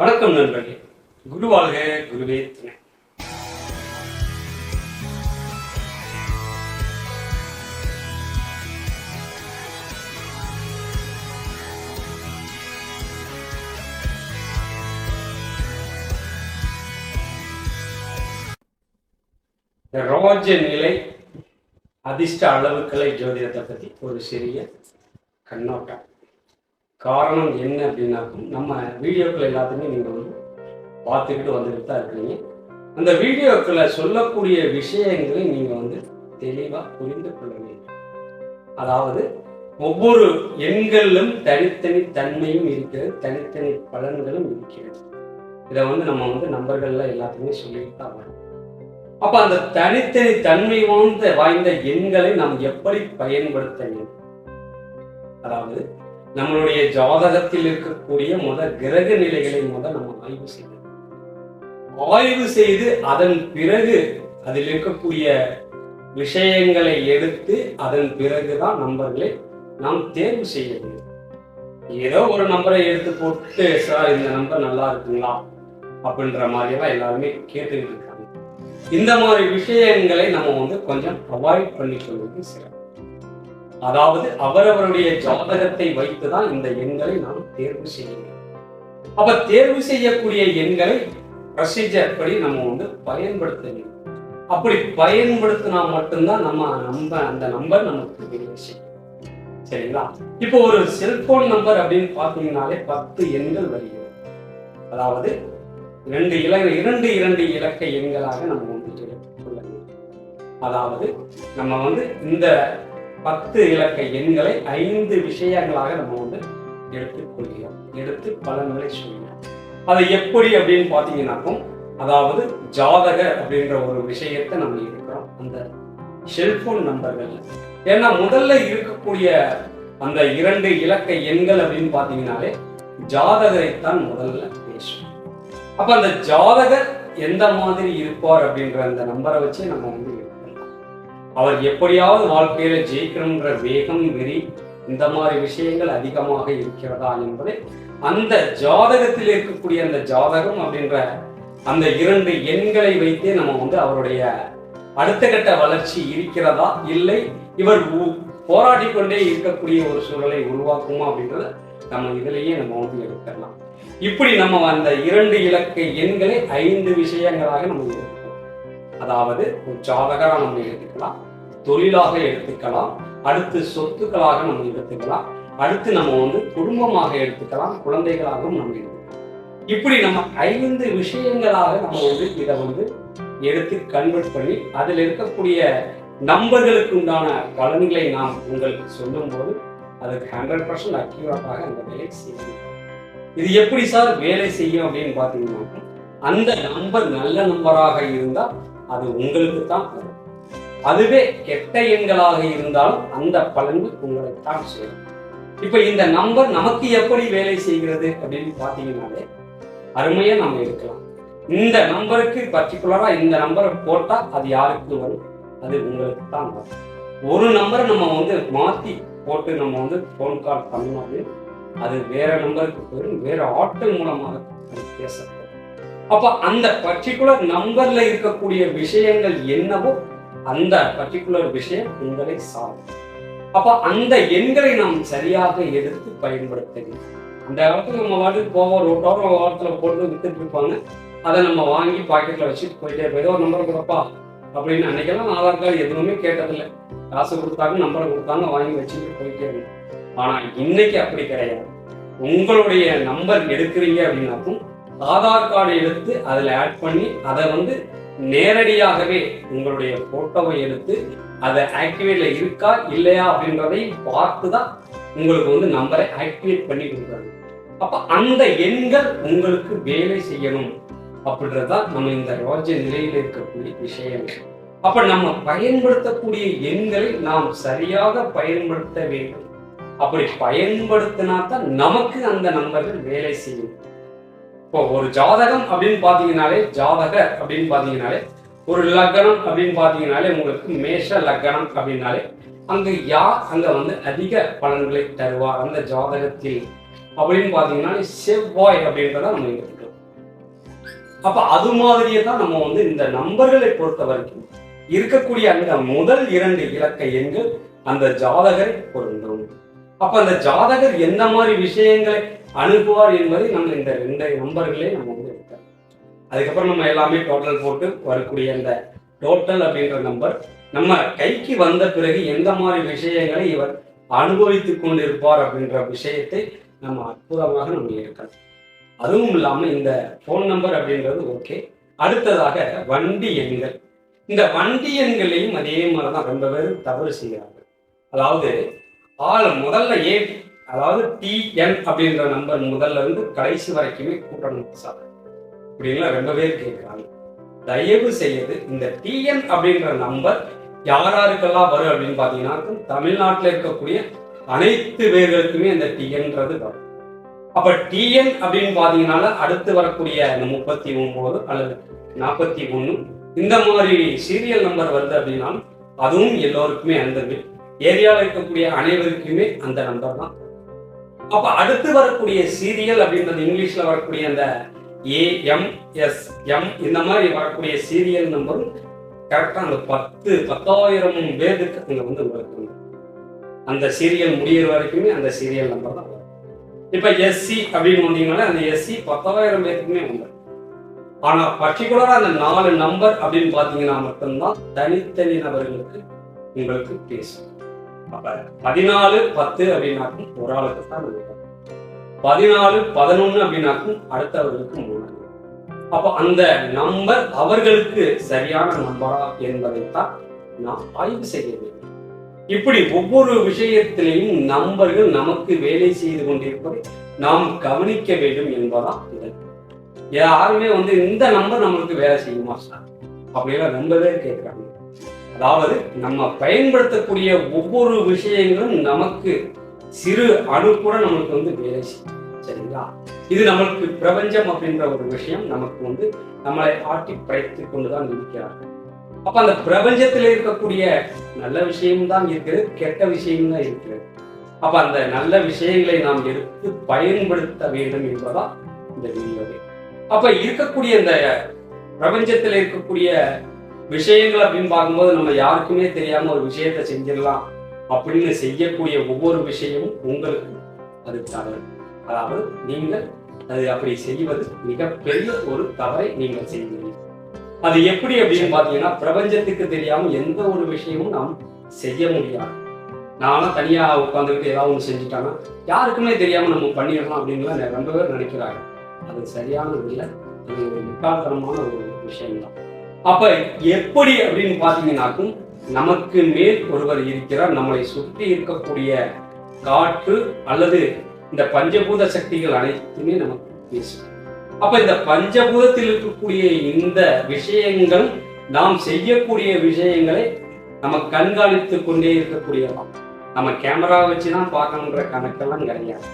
வணக்கம் நண்பர்களே. குருவாக குருவே துணை இந்த ரோஜ நிலை அதிர்ஷ்ட அளவுக்கலை ஜோதிடத்தை பற்றி ஒரு சிறிய கண்ணோட்டம். காரணம் என்ன அப்படின்னாக்கும் நம்ம வீடியோக்கள் எல்லாத்தையுமே நீங்கள் வந்து பார்த்துக்கிட்டு வந்துக்கிட்டு தான் இருக்கிறீங்க அந்த வீடியோக்களை சொல்லக்கூடிய விஷயங்களை நீங்கள் வந்து தெளிவாக புரிந்து கொள்ள வேண்டும். அதாவது ஒவ்வொரு எண்களிலும் தனித்தனி தன்மையும் இருக்கிறது தனித்தனி பலன்களும் இருக்கிறது. இதை வந்து நம்ம வந்து நம்பர்கள்ல எல்லாத்தையுமே சொல்லிட்டு தான் வரும். அப்ப அந்த தனித்தனி தன்மை வாய்ந்த வாய்ந்த எண்களை நாம் எப்படி பயன்படுத்த வேண்டும்? அதாவது நம்மளுடைய ஜாதகத்தில் இருக்கக்கூடிய முத கிரக நிலைகளை முத நம்ம ஆய்வு செய்யணும் ஆய்வு செய்து அதன் பிறகு அதில் இருக்கக்கூடிய விஷயங்களை எடுத்து அதன் பிறகுதான் நம்பர்களை நாம் தேர்வு செய்ய வேண்டும். ஏதோ ஒரு நம்பரை எடுத்து போட்டு சார் இந்த நம்பர் நல்லா இருக்குங்களா? அப்படின்ற மாதிரியெல்லாம் எல்லாருமே கேட்டுக்கிட்டு இருக்காங்க. இந்த மாதிரி விஷயங்களை நம்ம வந்து கொஞ்சம் அவாய்ட் பண்ணிக்கொள்வது சிறப்பு. அதாவது அவரவருடைய ஜாதகத்தை வைத்துதான் இந்த எண்களை நாம் தேர்வு செய்ய வேண்டும் அப்ப தேர்வு செய்யக்கூடிய எண்களை ப்ரொசீஜர் படி நம்ம வந்து பயன்படுத்த வேண்டும் அப்படி பயன்படுத்தினா மட்டும்தான் நம்ம நம்ம அந்த நம்பர் நமக்கு வெளியே செய்யும். சரிங்களா? இப்போ ஒரு செல்போன் நம்பர் அப்படின்னு பார்த்தீங்கன்னாலே பத்து எண்கள் வருகிறது. அதாவது இரண்டு இல இரண்டு இரண்டு இலக்க எண்களாக நம்ம வந்து அதாவது நம்ம வந்து இந்த பத்து இலக்க எண்களை ஐந்து விஷயங்களாக நம்ம வந்து எடுத்துக்கொள்கிறோம் எடுத்து பலன்களை சொல்கிறோம். அதை எப்படி அப்படின்னு பார்த்தீங்கன்னாக்கும் அதாவது ஜாதக அப்படின்ற ஒரு விஷயத்தை நம்ம இருக்கிறோம் அந்த செல்போன் நம்பர்கள் ஏன்னா முதல்ல இருக்கக்கூடிய அந்த இரண்டு இலக்க எண்கள் அப்படின்னு பார்த்தீங்கன்னாலே ஜாதகரைத்தான் முதல்ல பேசும். அப்ப அந்த ஜாதகர் எந்த மாதிரி இருப்பார் அப்படின்ற அந்த நம்பரை வச்சு நம்ம வந்து அவர் எப்படியாவது வாழ்க்கையில ஜெயிக்கணுன்ற வேகம் வெறி இந்த மாதிரி விஷயங்கள் அதிகமாக இருக்கிறதா என்பதை அந்த ஜாதகத்தில் இருக்கக்கூடிய அந்த ஜாதகம் அப்படின்ற அந்த இரண்டு எண்களை வைத்தே நம்ம வந்து அவருடைய அடுத்த கட்ட வளர்ச்சி இருக்கிறதா இல்லை இவர் உ- போராடி கொண்டே இருக்கக்கூடிய ஒரு சூழலை உருவாக்குமா அப்படின்றத நம்ம இதுலயே நம்ம வந்து எடுத்துடலாம். இப்படி நம்ம அந்த இரண்டு இலக்க எண்களை ஐந்து விஷயங்களாக நம்ம அதாவது ஒரு ஜாதகா நம்ம எடுத்துக்கலாம் தொழிலாக எடுத்துக்கலாம் அடுத்து சொத்துக்களாக நம்ம எடுத்துக்கலாம் அடுத்து நம்ம வந்து குடும்பமாக எடுத்துக்கலாம் குழந்தைகளாகவும் நம்ம எடுத்துக்கலாம். இப்படி நம்ம ஐந்து விஷயங்களாக நம்ம வந்து இதை வந்து எடுத்து கன்வெர்ட் பண்ணி அதில் இருக்கக்கூடிய நம்பர்களுக்கு உண்டான பலன்களை நாம் உங்களுக்கு சொல்லும்போது அதுக்கு ஹண்ட்ரட் பர்சன்ட் அக்யூரட்டாக அந்த வேலை செய்யும் இது எப்படி சார் வேலை செய்யும் அப்படின்னு பார்த்தீங்கன்னா அந்த நம்பர் நல்ல நம்பராக இருந்தால் அது உங்களுக்கு தான் வரும் அதுவே கெட்ட எண்களாக இருந்தாலும் அந்த பலன்கள் உங்களைத்தான் சேரும். இப்ப இந்த நம்பர் நமக்கு எப்படி வேலை செய்கிறது அப்படின்னு பார்த்தீங்கன்னாலே அருமையா நம்ம எடுக்கலாம். இந்த நம்பருக்கு பர்டிகுலரா இந்த நம்பரை போட்டா அது யாருக்கு வரும்? அது உங்களுக்கு தான் வரும். ஒரு நம்பரை நம்ம வந்து மாத்தி போட்டு நம்ம வந்து ஃபோன் கால் பண்ணோம் அது வேற நம்பருக்கு போயிடும். வேற ஆட்டோ மூலமாக அது அப்ப அந்த பர்டிகுலர் நம்பர்ல இருக்கக்கூடிய விஷயங்கள் என்னவோ அந்த பர்டிகுலர் விஷயம் உங்களை சாரும் அப்ப அந்த எண்களை நாம் சரியாக எடுத்து பயன்படுத்த வேண்டும் அந்த இடத்துல நம்ம வாட்டுக்கு போவோம் ரோட்டோரம் வாரத்துல போட்டு வித்துட்டு இருப்பாங்க. அதை நம்ம வாங்கி பாக்கெட்ல வச்சுட்டு போயிட்டே இருப்போம். ஏதோ ஒரு நம்பர் கொடுப்பா அப்படின்னு அன்னைக்கெல்லாம் ஆதார் கார்டு எதுவுமே கேட்டதில்லை. காசு கொடுத்தாங்க நம்பரை கொடுத்தாங்க வாங்கி வச்சுட்டு போயிட்டே இருந்தோம். ஆனா இன்னைக்கு அப்படி கிடையாது. உங்களுடைய நம்பர் எடுக்கிறீங்க அப்படின்னாக்கும் ஆதார் கார்டு எடுத்து அதில் ஆட் பண்ணி அதை வந்து நேரடியாகவே உங்களுடைய போட்டோவை எடுத்து அதை ஆக்டிவேட்ல இருக்கா இல்லையா அப்படின்றதை பார்த்து தான் உங்களுக்கு வந்து நம்பரை ஆக்டிவேட் பண்ணி கொடுக்குறாங்க. அப்போ அந்த எண்கள் உங்களுக்கு வேலை செய்யணும் அப்படின்றதுதான் நம்ம இந்த ரோஜ நிலையில் இருக்கக்கூடிய விஷயம். அப்ப நம்ம பயன்படுத்தக்கூடிய எண்களை நாம் சரியாக பயன்படுத்த வேண்டும். அப்படி பயன்படுத்தினா தான் நமக்கு அந்த நம்பர்கள் வேலை செய்யும். இப்போ ஒரு ஜாதகம் அப்படின்னு பாத்தீங்கன்னாலே ஜாதகர் அப்படின்னு பாத்தீங்கன்னாலே ஒரு லக்னம் அப்படின்னு பாத்தீங்கன்னாலே உங்களுக்கு மேஷ லக்னம் அப்படின்னாலே அங்கு யார் அங்க வந்து அதிக பலன்களை தருவார் அந்த ஜாதகத்தில்? அப்படின்னு பாத்தீங்கன்னா செவ்வாய் அப்படின்றத நம்ம எடுத்துக்கலாம் அப்ப அது மாதிரியே தான் நம்ம வந்து இந்த நம்பர்களை பொறுத்த வரைக்கும் இருக்கக்கூடிய அந்த முதல் இரண்டு இலக்க எண்கள் அந்த ஜாதகரை பொருந்தும். அப்ப அந்த ஜாதகர் எந்த மாதிரி விஷயங்களை அனுப்புவார் என்பதை நம்ம இந்த ரெண்டு நம்பர்களே நம்ம வந்து எடுத்தோம் அதுக்கப்புறம் நம்ம எல்லாமே டோட்டல் போட்டு வரக்கூடிய அந்த டோட்டல் அப்படின்ற நம்பர் நம்ம கைக்கு வந்த பிறகு எந்த மாதிரி விஷயங்களை இவர் அனுபவித்துக் கொண்டிருப்பார் அப்படின்ற விஷயத்தை நம்ம அற்புதமாக நம்ம எடுக்கலாம். அதுவும் இல்லாமல் இந்த ஃபோன் நம்பர் அப்படின்றது ஓகே அடுத்ததாக வண்டி எண்கள். இந்த வண்டி எண்களையும் அதே மாதிரி தான் ரொம்ப பேர் தவறு செய்கிறாங்க அதாவது ஆள் முதல்ல ஏ அதாவது டிஎன் அப்படின்ற நம்பர் முதல்ல இருந்து கடைசி வரைக்குமே கூட்டணும் சார். இப்படின்லாம் ரொம்ப பேர் கேட்குறாங்க தயவு செய்து இந்த டிஎன் அப்படின்ற நம்பர் யார் யாருக்கெல்லாம் வரும் அப்படின்னு பார்த்தீங்கன்னா தமிழ்நாட்டில் இருக்கக்கூடிய அனைத்து பேர்களுக்குமே இந்த டிஎன்றது வரும். அப்ப டிஎன் அப்படின்னு பாத்தீங்கன்னால அடுத்து வரக்கூடிய இந்த முப்பத்தி ஒன்பது அல்லது நாற்பத்தி ஒன்று இந்த மாதிரி சீரியல் நம்பர் வருது அப்படின்னா அதுவும் எல்லோருக்குமே அந்த ஏரியாவில் இருக்கக்கூடிய அனைவருக்குமே அந்த நம்பர் தான். அப்ப அடுத்து வரக்கூடிய சீரியல் அப்படின்றது இங்கிலீஷ்ல வரக்கூடிய அந்த ஏஎம்எஸ்எம் இந்த மாதிரி வரக்கூடிய சீரியல் நம்பரும் கரெக்டா அந்த பத்து பத்தாயிரம் பேருக்கு அங்க வந்து உங்களுக்கு அந்த சீரியல் முடியிற வரைக்குமே அந்த சீரியல் நம்பர் தான் வரும். இப்ப எஸ்சி அப்படின்னு வந்தீங்கன்னா அந்த எஸ்சி பத்தாயிரம் பேருக்குமே உண்டு ஆனா பர்டிகுலரா அந்த நாலு நம்பர் அப்படின்னு பாத்தீங்கன்னா மட்டும்தான் தனித்தனி நபர்களுக்கு உங்களுக்கு பேசும். அப்ப பதினாலு பத்து அப்படின்னாக்கும் ஒரு ஆளுக்கு தான் பதினாலு பதினொன்னு அப்படின்னாக்கும் அடுத்தவர்களுக்கு மூணு. அப்ப அந்த நம்பர் அவர்களுக்கு சரியான நம்பரா என்பதைத்தான் நாம் ஆய்வு செய்ய வேண்டும். இப்படி ஒவ்வொரு விஷயத்திலையும் நம்பர்கள் நமக்கு வேலை செய்து கொண்டிருப்பதை நாம் கவனிக்க வேண்டும் என்பதான் இதன் யாருமே வந்து இந்த நம்பர் நம்மளுக்கு வேலை செய்யுமா சார்? அப்படிலாம் ரொம்பவே கேட்கிறாங்க அதாவது நம்ம பயன்படுத்தக்கூடிய ஒவ்வொரு விஷயங்களும் நமக்கு சிறு அணு கூட நம்மளுக்கு வந்து வேலை செய்யும். சரிங்களா? இது நம்மளுக்கு பிரபஞ்சம் அப்படின்ற ஒரு விஷயம் நமக்கு வந்து நம்மளை ஆட்டி படைத்து கொண்டுதான் இருக்கிறார்கள் அப்ப அந்த பிரபஞ்சத்தில் இருக்கக்கூடிய நல்ல விஷயம் தான் இருக்கிறது கெட்ட விஷயம் தான் இருக்கிறது அப்ப அந்த நல்ல விஷயங்களை நாம் எடுத்து பயன்படுத்த வேண்டும் என்பதா இந்த வீடியோவை. அப்ப இருக்கக்கூடிய இந்த பிரபஞ்சத்தில் இருக்கக்கூடிய விஷயங்கள் அப்படின்னு பார்க்கும்போது நம்ம யாருக்குமே தெரியாம ஒரு விஷயத்தை செஞ்சிடலாம் அப்படின்னு செய்யக்கூடிய ஒவ்வொரு விஷயமும் உங்களுக்கு அது தவறு. அதாவது நீங்கள் அது அப்படி செய்வது மிகப்பெரிய ஒரு தவறை நீங்கள் செய்வீர்கள் அது எப்படி அப்படின்னு பாத்தீங்கன்னா பிரபஞ்சத்துக்கு தெரியாம எந்த ஒரு விஷயமும் நாம் செய்ய முடியாது. நானும் தனியா உட்காந்துக்கிட்டு ஏதாவது ஒன்று செஞ்சுட்டாங்கன்னா யாருக்குமே தெரியாம நம்ம பண்ணிடலாம் அப்படின்லாம் ரொம்ப பேர் நினைக்கிறாங்க அது சரியானது இல்லை அது ஒரு முட்டாள்தனமான ஒரு விஷயம் தான் அப்ப எப்படி அப்படின்னு பாத்தீங்கன்னாக்கும் நமக்கு மேல் ஒருவர் இருக்கிறார். நம்மளை சுற்றி இருக்கக்கூடிய காற்று அல்லது இந்த பஞ்சபூத சக்திகள் அனைத்துமே நமக்கு பேசும் அப்ப இந்த பஞ்சபூதத்தில் இருக்கக்கூடிய இந்த விஷயங்கள் நாம் செய்யக்கூடிய விஷயங்களை நம்ம கண்காணித்து கொண்டே இருக்கக்கூடிய நம்ம கேமரா வச்சு தான் பார்க்கணுன்ற கணக்கெல்லாம் கிடையாது.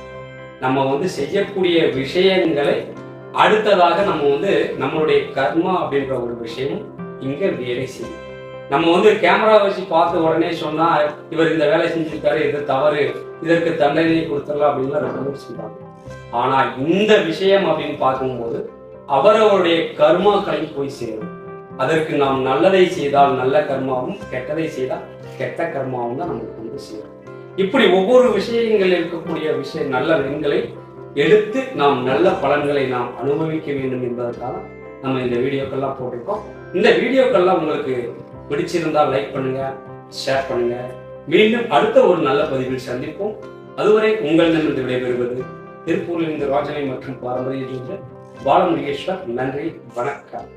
நம்ம வந்து செய்யக்கூடிய விஷயங்களை அடுத்ததாக நம்ம வந்து நம்மளுடைய கர்மா அப்படின்ற ஒரு விஷயம் இங்க வேலை செய்யும். நம்ம வந்து கேமரா வச்சு பார்த்த உடனே சொன்னா இவர் இந்த வேலை செஞ்சிருக்காரு இது தவறு இதற்கு தண்டனை கொடுத்துடலாம் அப்படின்னு ரொம்ப சொல்றாங்க ஆனா இந்த விஷயம் அப்படின்னு பார்க்கும்போது அவரவருடைய கர்மாக்களை போய் சேரும். அதற்கு நாம் நல்லதை செய்தால் நல்ல கர்மாவும் கெட்டதை செய்தால் கெட்ட கர்மாவும் தான் நமக்கு வந்து சேரும். இப்படி ஒவ்வொரு விஷயங்கள் இருக்கக்கூடிய விஷய நல்ல எண்களை எடுத்து நாம் நல்ல பலன்களை நாம் அனுபவிக்க வேண்டும் என்பதற்காக நம்ம இந்த வீடியோக்கள்லாம் போட்டிருக்கோம். இந்த வீடியோக்கள்லாம் உங்களுக்கு பிடிச்சிருந்தால் லைக் பண்ணுங்க ஷேர் பண்ணுங்க. மீண்டும் அடுத்த ஒரு நல்ல பதிவில் சந்திப்போம். அதுவரை உங்களிடமிருந்து விடைபெறுவது திருப்பூரில் இருந்து ராஜனை மற்றும் பாரம்பரிய பாலமுருகேஸ்வர். நன்றி வணக்கம்.